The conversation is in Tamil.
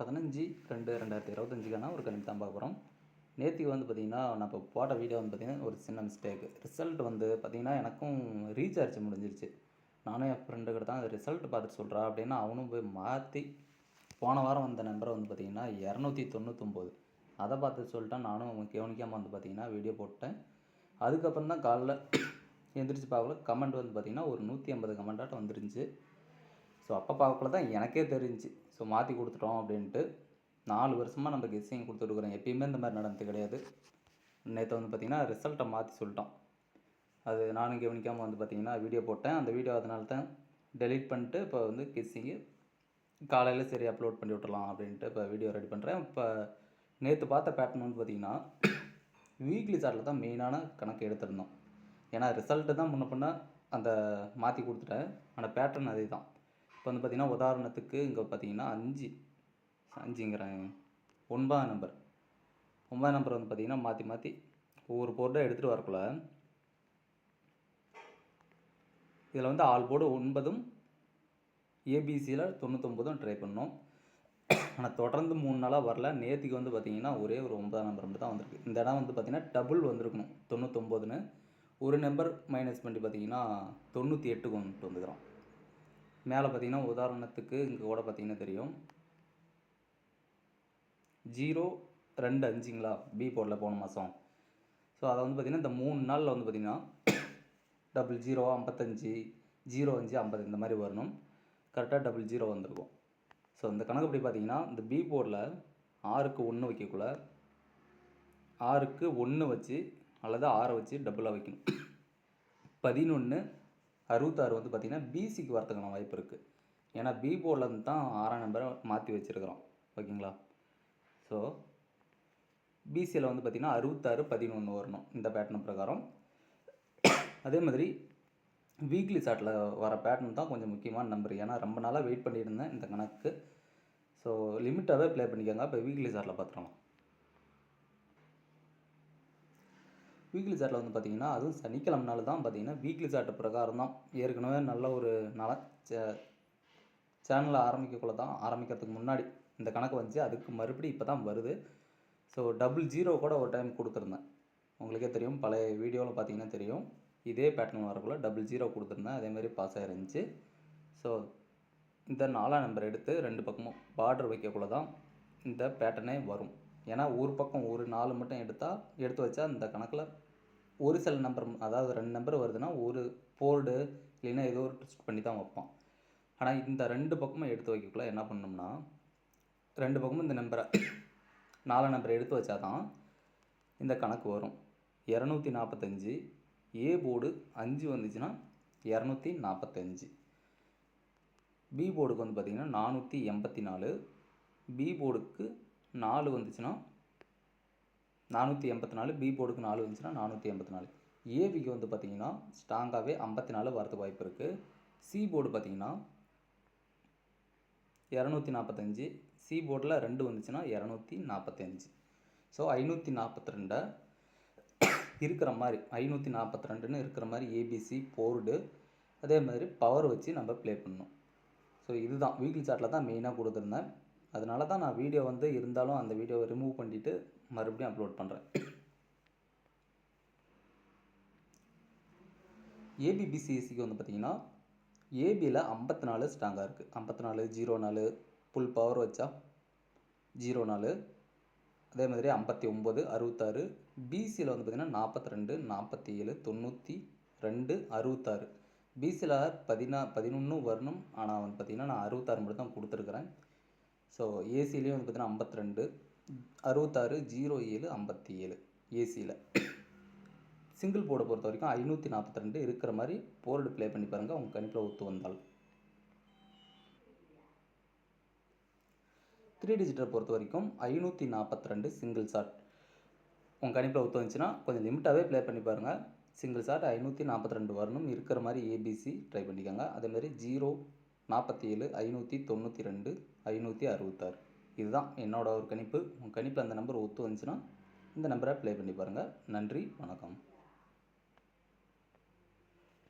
பதினஞ்சு ரெண்டு ரெண்டாயிரத்தி இருபத்தஞ்சுக்கான ஒரு கணிப்பு தான் பார்க்க போகிறோம் நேற்றுக்கு வந்து பார்த்திங்கன்னா நான் இப்போ போட்ட வீடியோ வந்து பார்த்திங்கன்னா ஒரு சின்ன மிஸ்டேக்கு ரிசல்ட் வந்து பார்த்திங்கன்னா எனக்கும் ரீசார்ஜ் முடிஞ்சிருச்சு. நானும் என் ஃப்ரெண்டு கிட்ட தான் ரிசல்ட் பார்த்துட்டு சொல்கிறா அப்படின்னா அவனும் போய் மாற்றி போன வாரம் வந்த நம்பரை வந்து பார்த்திங்கன்னா இரநூத்தி தொண்ணூத்தொம்போது. அதை பார்த்து சொல்லிட்டேன். நானும் கவனிக்காமல் வந்து பார்த்திங்கன்னா வீடியோ போட்டேன். அதுக்கப்புறம் தான் காலைல எந்திரிச்சு பார்க்கல கமெண்ட் வந்து பார்த்திங்கன்னா ஒரு நூற்றி ஐம்பது கமெண்டாட்டம் வந்துருந்துச்சு. ஸோ அப்போ பார்க்கல தான் எனக்கே தெரிஞ்சுச்சு ஸோ மாற்றி கொடுத்துட்டோம் அப்படின்ட்டு நாலு வருஷமாக நம்ம கெஸ்ஸிங் கொடுத்துட்டுருக்குறோம் எப்பயுமே இந்த மாதிரி நடந்தது கிடையாது. நேற்று வந்து பார்த்திங்கன்னா ரிசல்ட்டை மாற்றி சொல்லிட்டோம். அது நானும் கவனிக்காமல் வந்து பார்த்திங்கன்னா வீடியோ போட்டேன். அந்த வீடியோ அதனால தான் டெலீட் பண்ணிட்டு இப்போ வந்து கெஸ்ஸிங்கு காலையில் சரி அப்லோட் பண்ணி விட்டுலாம் அப்படின்ட்டு இப்போ வீடியோ ரெடி பண்ணுறேன் இப்போ நேற்று பார்த்த பேட்டர்ன் வந்து பார்த்திங்கன்னா வீக்லி சார்ட்டில் தான் மெயினான கணக்கு எடுத்திருந்தோம். ஏன்னா ரிசல்ட்டு தான் முன்ன பண்ண அந்த மாற்றி கொடுத்துட்டேன். ஆனால் பேட்டர்ன் அதே தான் இப்போ வந்து பார்த்திங்கன்னா உதாரணத்துக்கு இங்கே பார்த்தீங்கன்னா அஞ்சு. அஞ்சுங்கிறேன் ஒன்பதாம் நம்பர். ஒன்பதாம் நம்பர் வந்து பார்த்திங்கன்னா மாற்றி மாற்றி ஒவ்வொரு போர்டாக எடுத்துகிட்டு வரக்குள்ள இதில் வந்து ஆல் போர்டு ஒன்பதும் ஏபிசியில் தொண்ணூத்தொம்பதும் ட்ரை பண்ணோம். ஆனால் தொடர்ந்து மூணு நாளாக வரல. நேற்றுக்கு வந்து பார்த்திங்கன்னா ஒரே ஒரு ஒன்பதாம் நம்பர் மட்டும் தான் வந்திருக்கு. இந்த இடம் வந்து பார்த்திங்கன்னா டபுள் வந்திருக்கணும். தொண்ணூத்தொம்போதுன்னு ஒரு நம்பர் மைனஸ் பண்ணி பார்த்தீங்கன்னா தொண்ணூற்றி எட்டுக்கு வந்துட்டு வந்துக்கிறோம். மேலே பார்த்தீங்கன்னா உதாரணத்துக்கு இங்கே கூட பார்த்தீங்கன்னா தெரியும். ஜீரோ ரெண்டு அஞ்சுங்களா? பி போர்டில் போன மாதம் ஸோ அதை வந்து பார்த்திங்கன்னா இந்த மூணு நாளில் வந்து பார்த்திங்கன்னா டபுள் ஜீரோ ஐம்பத்தஞ்சு ஜீரோ அஞ்சு ஐம்பது இந்த மாதிரி வரணும். கரெக்டாக டபுள் ஜீரோ வந்திருக்கும். ஸோ இந்த கணக்கு எப்படி பார்த்தீங்கன்னா இந்த பி போர்டில் ஆறுக்கு ஒன்று வைக்கக்குள்ள ஆறுக்கு ஒன்று வச்சு அல்லது ஆறை வச்சு டபுளாக வைக்கணும். பதினொன்று அறுபத்தாறு வந்து பார்த்திங்கன்னா பிசிக்கு வரத்துக்கான வாய்ப்பு இருக்குது ஏன்னா பி போர்டில் தான் ஆறாம் நம்பரை மாற்றி வச்சுருக்கிறோம். ஓகேங்களா? ஸோ பிசியில் வந்து பார்த்திங்கன்னா அறுபத்தாறு பதினொன்று வரணும் இந்த பேட்டர்ன் பிரகாரம். அதே மாதிரி வீக்லி சாட்டில் வர பேட்டர்ன் தான் கொஞ்சம் முக்கியமான நம்பர் ஏன்னா ரொம்ப நாளாக வெயிட் பண்ணியிருந்தேன் இந்த கணக்கு. ஸோ லிமிட்டாகவே ப்ளே பண்ணிக்கோங்க. இப்போ வீக்லி சாட்டில் பார்த்துக்கலாம். வீக்லி சார்ட்டில் வந்து பார்த்திங்கன்னா அதுவும் சனிக்கிழமனால தான் பார்த்தீங்கன்னா வீக்லி சார்ட் பிரகாரம் தான். ஏற்கனவே நல்ல ஒரு நல சேனலை ஆரம்பிக்கக்குள்ள தான் ஆரம்பிக்கிறதுக்கு முன்னாடி இந்த கணக்கு வந்துச்சு. அதுக்கு மறுபடியும் இப்போ தான் வருது. ஸோ டபுள் ஜீரோ கூட ஒரு டைம் கொடுத்துருந்தேன். உங்களுக்கே தெரியும் பழைய வீடியோவில் பார்த்தீங்கன்னா தெரியும். இதே பேட்டர்ன் வரக்குள்ளே டபுள் ஜீரோ கொடுத்துருந்தேன். அதேமாதிரி பாஸ் ஆகிருந்துச்சு ஸோ இந்த நாலாம் நம்பர் எடுத்து ரெண்டு பக்கமும் பார்டர் வைக்கக்குள்ள தான் இந்த பேட்டர்னே வரும். ஏன்னா ஒரு பக்கம் ஒரு நாலு மட்டும் எடுத்தால் எடுத்து வச்சா இந்த கணக்கில் ஒரு சில நம்பர் அதாவது ரெண்டு நம்பர் வருதுன்னா ஒரு போர்டு இல்லைன்னா ஏதோ ஒரு ட்விஸ்ட் பண்ணி தான் வைப்பான். ஆனால் இந்த ரெண்டு பக்கமும் எடுத்து வைக்கக்குள்ள என்ன பண்ணோம்னா ரெண்டு பக்கமும் இந்த நம்பரை நாலு நம்பரை எடுத்து வச்சா தான் இந்த கணக்கு வரும். இரநூத்தி நாற்பத்தஞ்சு ஏ போர்டு அஞ்சு வந்துச்சுன்னா இரநூத்தி நாற்பத்தஞ்சு பி போர்டுக்கு வந்து பார்த்திங்கன்னா நானூற்றி எண்பத்தி நாலு பி போர்டுக்கு நாலு வந்துச்சுன்னா நானூற்றி எண்பத்தி நாலு பி போர்டுக்கு நாலு வந்துச்சுன்னா நானூற்றி எண்பத்தி நாலு. ஏபிக்கு வந்து பார்த்திங்கன்னா ஸ்ட்ராங்காகவே ஐம்பத்தி நாலு வரதுக்கு வாய்ப்பு இருக்குது சி போர்டு பார்த்திங்கன்னா இரநூத்தி நாற்பத்தஞ்சு சி போர்டில் ரெண்டு வந்துச்சுன்னா இரநூத்தி நாற்பத்தஞ்சு. ஸோ ஐநூற்றி நாற்பத்தி ரெண்டை இருக்கிற மாதிரி ஐநூற்றி நாற்பத்தி ரெண்டுன்னு இருக்கிற மாதிரி ஏபிசி போர்டு அதே மாதிரி பவர் வச்சு நம்ம ப்ளே பண்ணணும். ஸோ இதுதான். வீக்லி சார்ட்டில் தான் மெயினாக கொடுத்துருந்தேன். அதனால தான் நான் வீடியோ வந்து இருந்தாலும் அந்த வீடியோவை ரிமூவ் பண்ணிவிட்டு மறுபடியும் அப்லோட் பண்ணுறேன் ஏபிபிசிஎஸ்சிக்கு வந்து பார்த்திங்கன்னா ஏபியில் ஐம்பத்தி நாலு ஸ்ட்ராங்காக இருக்குது ஐம்பத்தி நாலு ஜீரோ நாலு ஃபுல் பவர் வச்சா ஜீரோ நாலு. அதே மாதிரி ஐம்பத்தி ஒம்பது அறுபத்தாறு பிசியில் வந்து பார்த்திங்கன்னா நாற்பத்தி ரெண்டு நாற்பத்தி ஏழு தொண்ணூற்றி ரெண்டு அறுபத்தாறு. பிசியில் பதினா பதினொன்று வரணும். ஆனால் வந்து பார்த்திங்கன்னா நான் அறுபத்தாறு மட்டும் தான் கொடுத்துருக்குறேன். ஸோ ஏசிலேயும் வந்து பார்த்திங்கன்னா ஐம்பத்தி ரெண்டு அறுபத்தாறு ஜீரோ ஏழு ஐம்பத்தி ஏழு ஏசியில் சிங்கிள் போர்டை பொறுத்த வரைக்கும் ஐநூற்றி நாற்பத்தி ரெண்டு இருக்கிற மாதிரி போர்டு ப்ளே பண்ணி பாருங்கள் உங்கள் கணிப்பில் ஒத்து வந்தால். த்ரீ டிஜிட்டை பொறுத்த வரைக்கும் ஐநூற்றி நாற்பத்தி ரெண்டு சிங்கிள் ஷாட் உங்கள் கணிப்பில் ஒத்து வந்துச்சுன்னா கொஞ்சம் லிமிட்டாகவே ப்ளே பண்ணி பாருங்கள் சிங்கிள் ஷாட் ஐநூற்றி நாற்பத்தி ரெண்டு வரணும் இருக்கிற மாதிரி ஏபிசி ட்ரை பண்ணிக்கோங்க. அதேமாதிரி ஜீரோ நாற்பத்தி ஏழு ஐநூற்றி தொண்ணூற்றி ரெண்டு ஐநூற்றி அறுபத்தாறு. இதுதான் என்னோட ஒரு கணிப்பு. உங்கள் கணிப்பில் அந்த நம்பர் ஒத்து வந்துச்சுன்னா இந்த நம்பரை ப்ளே பண்ணி பாருங்கள் நன்றி வணக்கம்.